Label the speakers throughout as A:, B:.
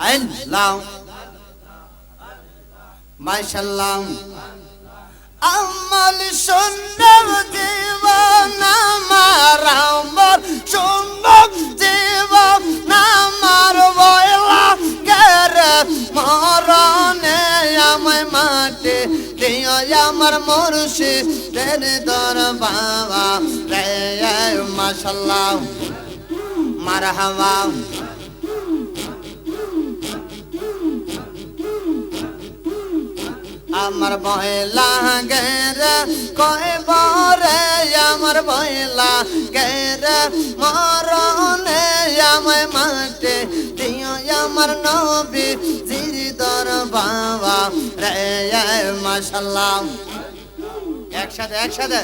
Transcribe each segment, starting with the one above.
A: আল্লাহ। মাশাল্লাহ আমল সুন্দর জীবন আমার আমল সুন্দর জীবন আমার বয়লা গেরে মরণে আমায় মাটি দিও, আমার মুর্শি তের দর বাবা রে মাশাল্লাহ মারহাবা আমার বয়লা গেরে কয় বরে আমার বয়লা গেরে মরণে আমায় মাঠে দিও আমার নবী জিরিদর বাবা রে মাশাল্লাহ। একসাথে একসাথে।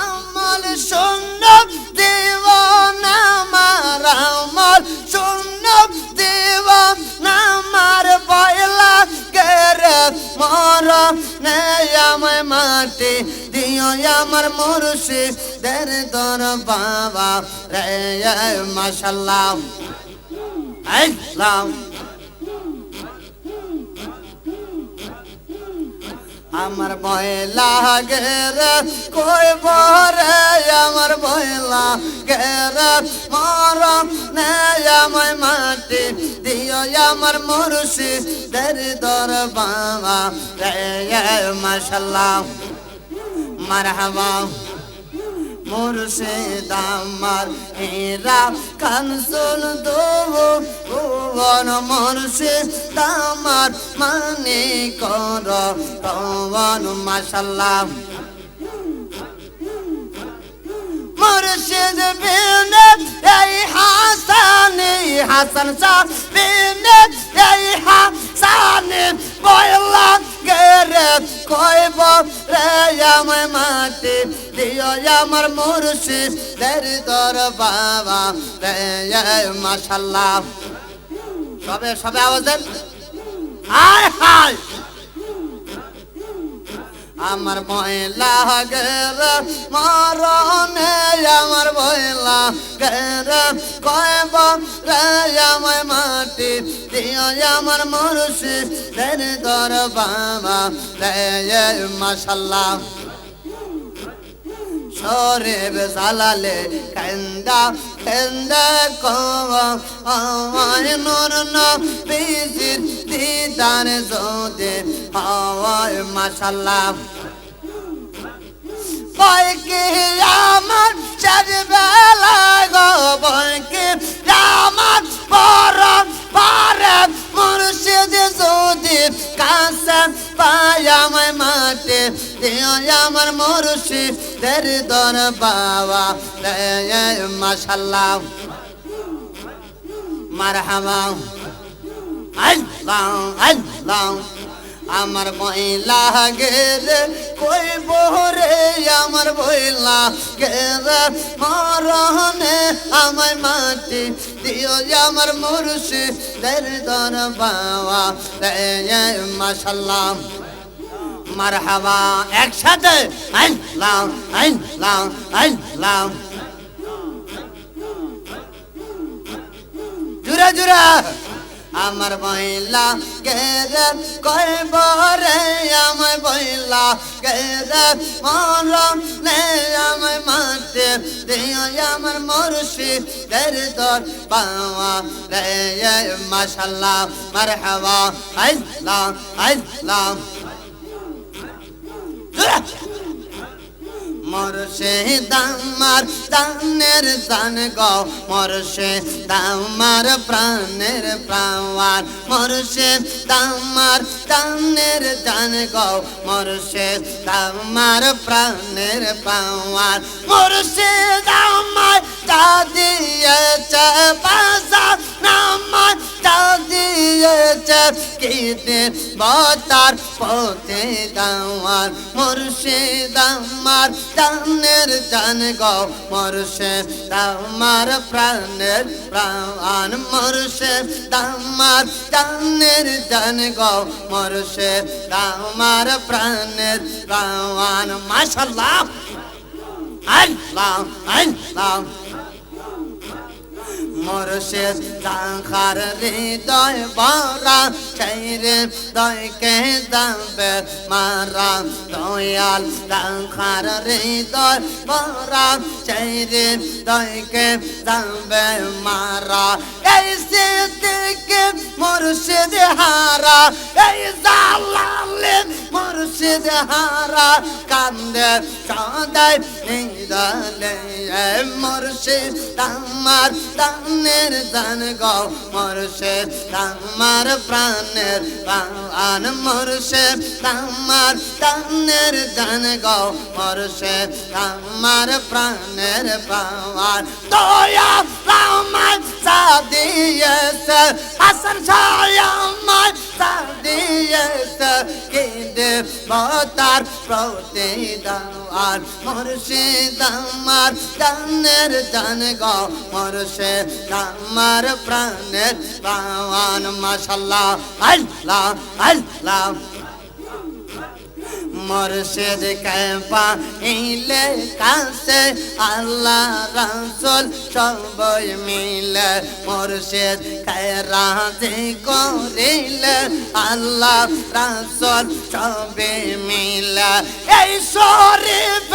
A: আমল সুন্নত দেওয়ান দেওয়ান আমার পয়লা গেরে মর আমায় মাটি দিও আমার মুর্শি দের দর বাবা রে মাশাল্লাহ। আল্লাহ। আমার ভয় লাগে কই বরে আমার ভয় লাগে মর নে আমায় মাটি, দিও আমার মরুষি দের দর বাবা রে মাশাল্লাহ, মারহাবা। মুর্শিদ আমার হীরা কানসুল দেবো ভুবন মুর্শিদ আমার মানে কর পবন মাশাল্লাহ মুর্শিদ বিনে এই হাসানি হাসান শাহ বিনে এই হাসানি বয়লা গেরে কইব রে আমায় মাটি, দিও আমার মুর্শিদ দের দর বাবা রে মাশাল্লাহ। সবে সবে আওয়াজ দেন। হায় হায়! আমার ময়লা গের মরণে আমার ময়লা গের কয়ব রে আমায় মাটি দিও, আমার মরুষি দের দর বাবা রে মাশাল্লাহ। শরীব জালালে কেন্দা কেন্দা আমায় নূর নবীজির দিদার যদি হয় মাশাল্লাহ বয়কে আমার চারবেলা গো বয়কে আমার বড় পারে মুর্শিদ যদি কাছে পায় আমায় মাঠে দিও আমার মুর্শিদ দের দর বাবা মাশাল্লাহ। মারহাবা। আল্লাহ আল্লাহ, আমার বইলা গেলে কই বহরে আমার বইলা গেলে মরহনে আমায় মাটি দিও আমার মুর্শি দের দর বাবা রে একসাথে আল্লাহ আল্লাহ জুরা জুরা আমার বইলা গেরে কই বরে, আমার বইলা গেরে মর নে আমার মাতে দিও, আমার মুর্শি দের দর পাওয়া রে মাশাল্লাহ। মারহাবা আল্লাহ আল্লাহ মরশে দামার দানের দান গো মরশে দামার প্রাণের প্রাণ মরশে দামার দানের দান গো মরশে দামার প্রাণের প্রাণ মরশে দামার কিনে বতার পথে দাওয়ার মুর্শিদ আমার জানের জান গো, মুর্শিদ আমার প্রাণের প্রাণ, মুর্শিদ আমার জানের জান গো, মুর্শিদ আমার প্রাণের প্রাণ, মাশাল্লাহ। আল্লাহ আল্লাহ। মুর্শিদ রাখার হৃদয় বরা সেই হৃদয়কে যাবে মারা। দয়াল রাখার হৃদয় বরা সেই হৃদয়কে যাবে মারা। এই সিদ্দিকে মুর্শিদ হারা, এই জালালে মুর্শিদ হারা কান্দে সদাই নিদলে। মুর্শিদ আমার দানের দান গো মুর্শিদ আমার প্রাণের প্রাণ মুর্শিদ আমার দানের দান গো মুর্শিদ আমার প্রাণের প্রাণ দয়া আমার সাদিয়েছে হাসান ছায়ামায় সাদিয়েছে কেঁদে বতার দাওয়ার মুর্শিদ আমার জানের জান গো মুর্শিদ আমার প্রাণের পাওয়ান মাশাল্লাহ আল্লাহ আল্লাহ। মুর্শিদ কে পাইলে কাছে আল্লাহ রাসূল সবাই মিলে মুর্শিদ কে রাজি করিলে আল্লাহ রাসূল সবে মিলে। এই শরীফ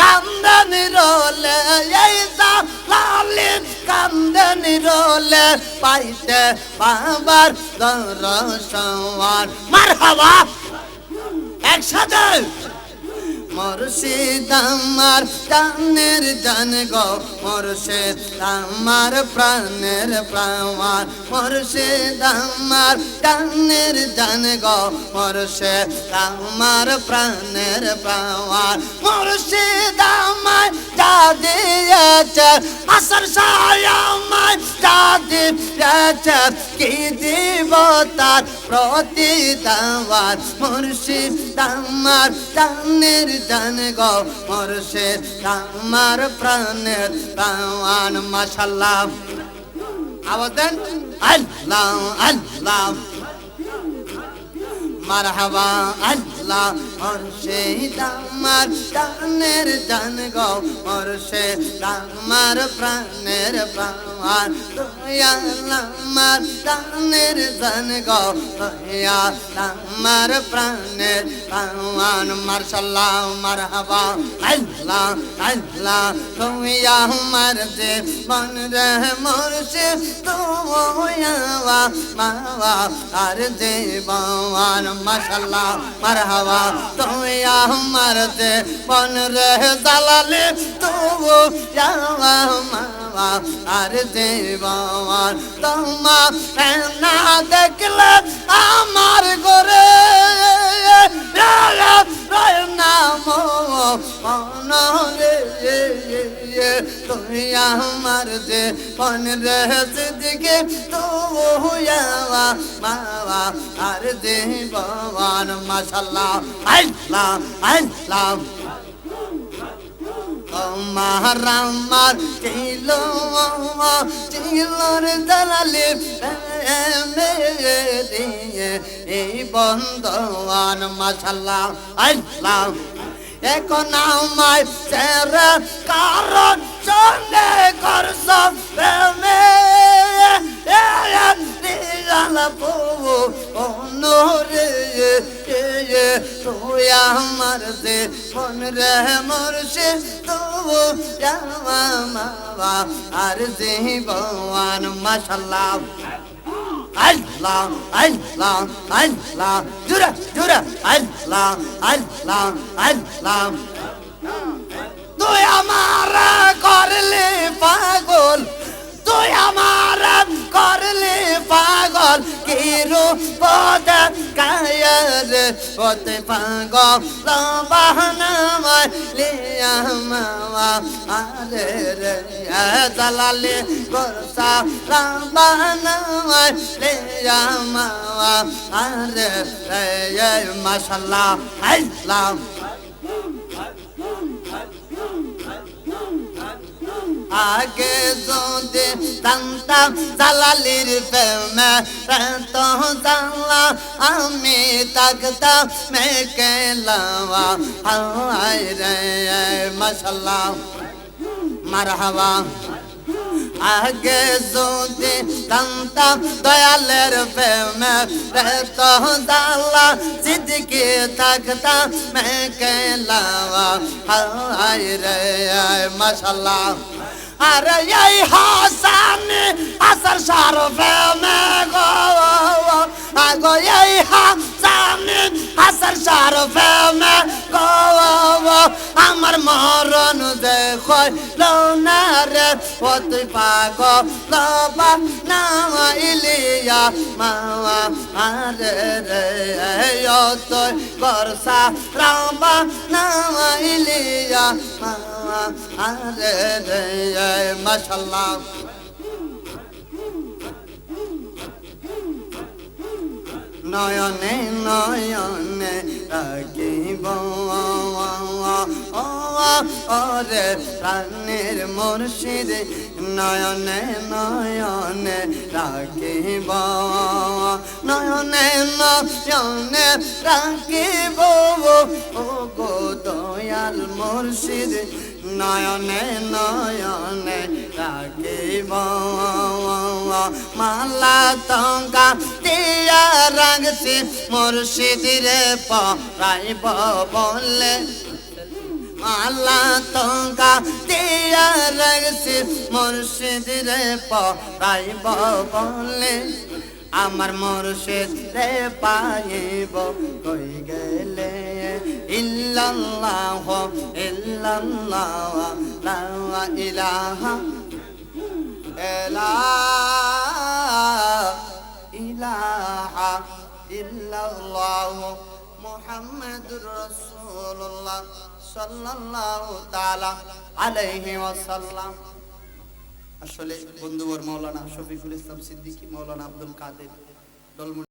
A: কান্দন রোলে, এই জালালিন কান্দন রোলে, পাইতে বাবার দরসওয়ার মারহাবা! একসাথে! মুর্শিদ আমার জানের জান গো মুর্শিদ আমার প্রাণের প্রাণ মুর্শিদ আমার জানের জান গো মুর্শিদ আমার প্রাণের প্রাণ মুর্শিদ আমার যা আসর সায়ামায় যা কি দিব তার প্রতিদান মুর্শিদ আমার জানের জান গো মুর্শিদ আমার প্রাণের প্রাণ মাশাল্লাহ আওয়াজ দেন। আল্লাহ আল্লাহ। মারহাবা আল্লাহ। মুর্শিদ আমার জানের জান গো মুর্শিদ আমার প্রাণের প্রাণ তুইয়া আমার জানের জান গো তুইয়া আমার প্রাণের প্রাণ মার্শাল্লাহ, মারহাবা, আল্লাহ আল্লাহ তুইয়া আমার যে মন রে মুর্শিদ তুইয়া মাওয়া, আর জীবন মাশাল্লাহ মারহাবা। তুমি আমার দে মন রে দালালে তবু আর জীবন তোমা না দেখলে আমার ঘরে না মন রে তুমি আমার যে মন দিকে তো হুয়াওয়া মাওয়া আর দে ভগবান মাশাল্লাহ আল্লাহ আল্লাহ আমার আমার ছিল চিলর দালালে এই বন্ধন মাশাল্লাহ আল্লাহ। এখন আমায় সেরা কারণ সঙ্গে করছ, প্রেমে তুই আমার দে মন রে মরছে তবু মাবা আর যে ভগবান মাশাল্লাহ আল্লাহ আল্লাহ আল্লাহ জুরা জুরা আল্লাহ আল্লাহ আল্লাহ তুই আমার করলে পাগল, তুই আমার করলে পাগল কি রূপ কায়ার ওতে পাগল? বাহানামায় দালালে করসা বাহানামায় লিয়া আগে যদি জানতাম জালালির প্রেমে তো জানলা, আমি তাকতাম মেকে লাওয়া। হাই রে, মশাল্লাহ, মারহাবা। আগে যদি জানতাম দয়ালের প্রেমে তো দাল্লা সিদ্দিকি থাকতাম মেকে লাওয়া। হাই রে, মশাল্লাহ। আরে এই হাসানি আসর সার প্রেমে গো আগো এই হাসানি আসর সার গো আমার মরণ দেখো লৌনা রে ও তুই পাগ লবা নামা ইলিয়া মামা আরে রে ও তুই বর্ষা রামবা নামা ইলিয়া মামা আরে রে, মাশাল্লাহ। নয়নে নয়নে রাখিব। ওরে প্রাণের মুর্শিদ নয়নে নয়নে রাখিব। নয়নে নয়নে রাখিব। ও গো দয়াল মুর্শিদ নয়নে নয়নে রাখিব। মালা টঙ্কা রাখছি মুর্শিদিরে পড়াইব বলে। মালা টঙ্কা দিয়া রাখছি মুর্শিদিরে পড়াইব বলে। আমার মুর্শিদ পাইব কই গেলে? ইল্লাল্লাহ ইল্লাল্লাহ লা ইলাহা لا الله محمد رسول الله صلى الله تعالى عليه وسلم আসলে বন্ধুবর মৌলানা শফিকুল ইসলাম সিদ্দিকী মৌলানা আব্দুল কাদের ডলমুন্ডি